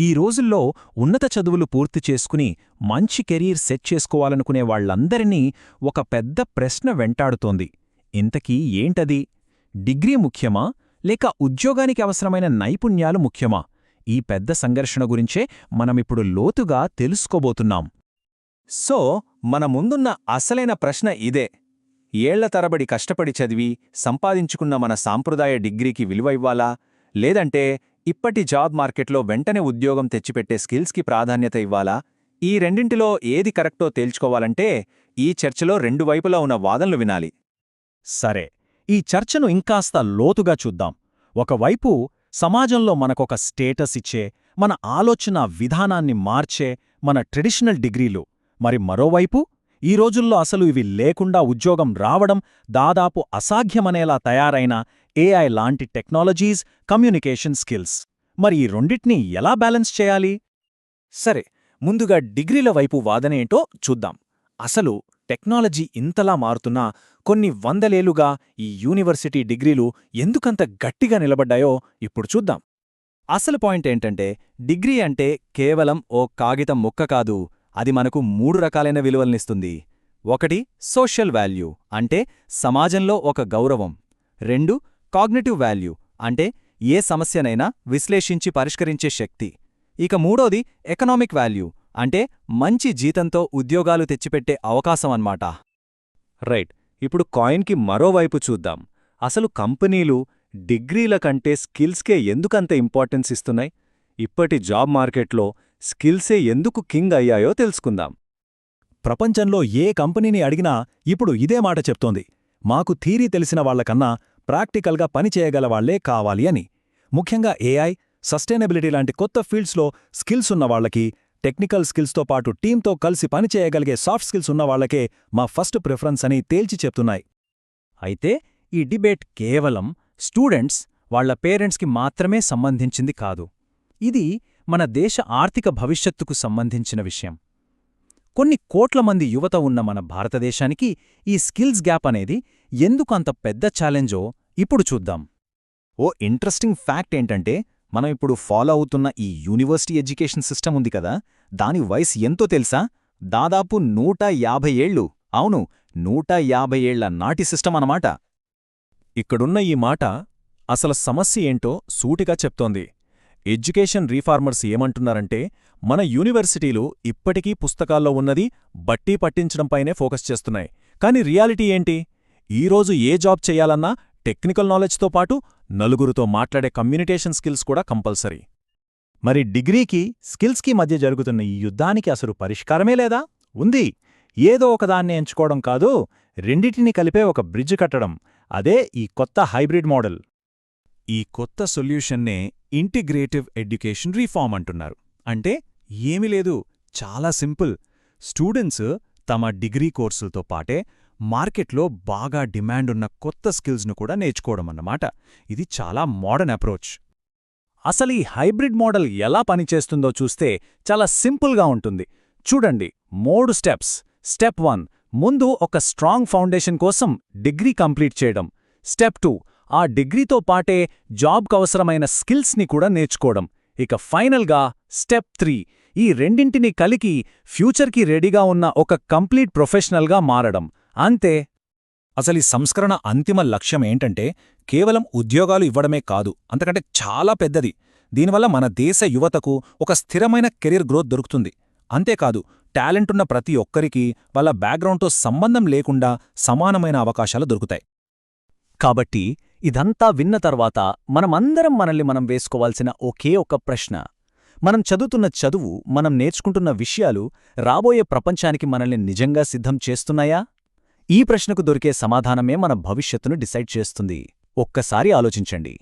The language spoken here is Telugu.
ఈ రోజుల్లో ఉన్నత చదువులు పూర్తి చేసుకుని మంచి కెరీర్ సెట్ చేసుకోవాలనుకునే వాళ్ళందరినీ ఒక పెద్ద ప్రశ్న వెంటాడుతోంది. ఇంతకీ ఏంటది? డిగ్రీ ముఖ్యమా? లేక ఉద్యోగానికి అవసరమైన నైపుణ్యాలు ముఖ్యమా? ఈ పెద్ద సంఘర్షణ గురించే మనమిప్పుడు లోతుగా తెలుసుకోబోతున్నాం. సో మన ముందున్న అసలైన ప్రశ్న ఇదే. ఏళ్ళ తరబడి కష్టపడి చదివి సంపాదించుకున్న మన సాంప్రదాయ డిగ్రీకి విలువ ఇవ్వాలా? లేదంటే ఇప్పటి జాబ్ మార్కెట్లో వెంటనే ఉద్యోగం తెచ్చిపెట్టే స్కిల్స్కి ప్రాధాన్యత ఇవ్వాలా? ఈ రెండింటిలో ఏది కరెక్టో తేల్చుకోవాలంటే ఈ చర్చలో రెండు వైపులా ఉన్న వాదనలు వినాలి. సరే ఈ చర్చను ఇంకాస్త లోతుగా చూద్దాం. ఒకవైపు సమాజంలో మనకొక స్టేటస్ ఇచ్చే మన ఆలోచన విధానాన్ని మార్చే మన ట్రెడిషనల్ డిగ్రీలు. మరి మరోవైపు ఈ రోజుల్లో అసలు ఇవి లేకుండా ఉద్యోగం రావడం దాదాపు అసాధ్యమనేలా తయారైన ఏఐ లాంటి టెక్నాలజీస్ కమ్యూనికేషన్ స్కిల్స్ మరి ఈ రెండిట్నీ ఎలా బ్యాలెన్స్ చేయాలి? సరే ముందుగా డిగ్రీల వైపు వాదనేంటో చూద్దాం. అసలు టెక్నాలజీ ఇంతలా మారుతున్నా కొన్ని వందలేలుగా ఈ యూనివర్సిటీ డిగ్రీలు ఎందుకంత గట్టిగా నిలబడ్డాయో ఇప్పుడు చూద్దాం. అసలు పాయింట్ ఏంటంటే డిగ్రీ అంటే కేవలం ఓ కాగితం ముక్క కాదు అది మనకు మూడు రకాలైన విలువల్నిస్తుంది. ఒకటి సోషల్ వాల్యూ అంటే సమాజంలో ఒక గౌరవం. రెండు కాగ్నిటివ్ వాల్యూ అంటే ఏ సమస్యనైనా విశ్లేషించి పరిష్కరించే శక్తి. ఇక మూడోది ఎకనామిక్ వాల్యూ అంటే మంచి జీతంతో ఉద్యోగాలు తెచ్చిపెట్టే అవకాశం అన్నమాట. రైట్. ఇప్పుడు కాయిన్కి మరోవైపు చూద్దాం. అసలు కంపెనీలు డిగ్రీల కంటే స్కిల్స్కే ఎందుకంత ఇంపార్టెన్స్ ఇస్తున్నాయి? ఇప్పటి జాబ్ మార్కెట్లో స్కిల్సే ఎందుకు కింగ్ అయ్యాయో తెలుసుకుందాం. ప్రపంచంలో ఏ కంపెనీని అడిగినా ఇప్పుడు ఇదే మాట చెప్తోంది. మాకు థీరీ తెలిసిన వాళ్ళకన్నా ప్రాక్టికల్గా పనిచేయగల వాళ్ళే కావాలి అని. ముఖ్యంగా ఏఐ సస్టైనబిలిటీ లాంటి కొత్త ఫీల్డ్స్లో స్కిల్స్ ఉన్నవాళ్ళకి టెక్నికల్ స్కిల్స్తో పాటు టీంతో కలిసి పనిచేయగలిగే సాఫ్ట్ స్కిల్స్ ఉన్నవాళ్ళకే మా ఫస్ట్ ప్రిఫరెన్స్ అని తేల్చి చెప్తున్నాయి. అయితే ఈ డిబేట్ కేవలం స్టూడెంట్స్ వాళ్ళ పేరెంట్స్కి మాత్రమే సంబంధించింది కాదు. ఇది మన దేశ ఆర్థిక భవిష్యత్తుకు సంబంధించిన విషయం. కొన్ని కోట్ల మంది యువత ఉన్న మన భారతదేశానికి ఈ స్కిల్స్ గ్యాప్ అనేది ఎందుకు అంత పెద్ద ఛాలెంజో ఇప్పుడు చూద్దాం. ఓ ఇంట్రెస్టింగ్ ఫ్యాక్ట్ ఏంటంటే మనం ఇప్పుడు ఫాలో అవుతున్న ఈ యూనివర్సిటీ ఎడ్యుకేషన్ సిస్టమ్ ఉంది కదా దాని వయసు ఎంతో తెలుసా? దాదాపు నూట యాభై ఏళ్ళు. అవును నూట యాభై ఏళ్ళ నాటి సిస్టమ్ అన్నమాట. ఇక్కడున్న ఈ మాట అసలు సమస్య ఏంటో సూటిగా చెప్తోంది. ఎడ్యుకేషన్ రీఫార్మర్స్ ఏమంటున్నారంటే మన యూనివర్సిటీలు ఇప్పటికీ పుస్తకాల్లో ఉన్నది బట్టీ పట్టించడంపైనే ఫోకస్ చేస్తున్నాయి. కాని రియాలిటీ ఏంటి? ఈరోజు ఏ జాబ్ చెయ్యాలన్నా టెక్నికల్ నాలెడ్జ్తో పాటు నలుగురితో మాట్లాడే కమ్యూనికేషన్ స్కిల్స్ కూడా కంపల్సరీ. మరి డిగ్రీకి స్కిల్స్కి మధ్య జరుగుతున్న ఈ యుద్ధానికి అసలు పరిష్కారమే లేదా? ఉంది. ఏదో ఒకదాన్ని ఎంచుకోవడం కాదు రెండిటిని కలిపే ఒక బ్రిడ్జ్ కట్టడం. అదే ఈ కొత్త హైబ్రిడ్ మోడల్. ఈ కొత్త సొల్యూషన్నే ఇంటిగ్రేటివ్ ఎడ్యుకేషన్ రీఫార్మ్ అంటున్నారు. అంటే ఏమీ లేదు చాలా సింపుల్. స్టూడెంట్స్ తమ డిగ్రీ కోర్సులతో పాటే మార్కెట్లో బాగా డిమాండున్న కొత్త స్కిల్స్ను కూడా నేర్చుకోవడమన్నమాట ఇది చాలా మోడర్న్ అప్రోచ్. అసలు ఈ హైబ్రిడ్ మోడల్ ఎలా పనిచేస్తుందో చూస్తే చాలా సింపుల్గా ఉంటుంది. చూడండి మూడు స్టెప్స్. స్టెప్ వన్ ముందు ఒక స్ట్రాంగ్ ఫౌండేషన్ కోసం డిగ్రీ కంప్లీట్ చేయడం. స్టెప్ టూ ఆ డిగ్రీతో పాటే జాబ్కవసరమైన స్కిల్స్ని కూడా నేర్చుకోవడం. ఇక ఫైనల్గా స్టెప్ త్రీ ఈ రెండింటిని కలికి ఫ్యూచర్కి రెడీగా ఉన్న ఒక కంప్లీట్ ప్రొఫెషనల్గా మారడం. అంతే. అసలు ఈ సంస్కరణ అంతిమ లక్ష్యం ఏంటంటే కేవలం ఉద్యోగాలు ఇవ్వడమే కాదు అంతకంటే చాలా పెద్దది. దీనివల్ల మన దేశ యువతకు ఒక స్థిరమైన కెరీర్ గ్రోత్ దొరుకుతుంది. అంతేకాదు టాలెంటున్న ప్రతి ఒక్కరికి వాళ్ళ బ్యాక్గ్రౌండ్తో సంబంధం లేకుండా సమానమైన అవకాశాలు దొరుకుతాయి. కాబట్టి ఇదంతా విన్న తర్వాత మనమందరం మనల్ని మనం వేసుకోవాల్సిన ఒకే ఒక ప్రశ్న. మనం చదువుతున్న చదువు మనం నేర్చుకుంటున్న విషయాలు రాబోయే ప్రపంచానికి మనల్ని నిజంగా సిద్ధం చేస్తున్నాయా? ఈ ప్రశ్నకు దొరికే సమాధానమే మన భవిష్యత్తును డిసైడ్ చేస్తుంది. ఒక్కసారి ఆలోచించండి.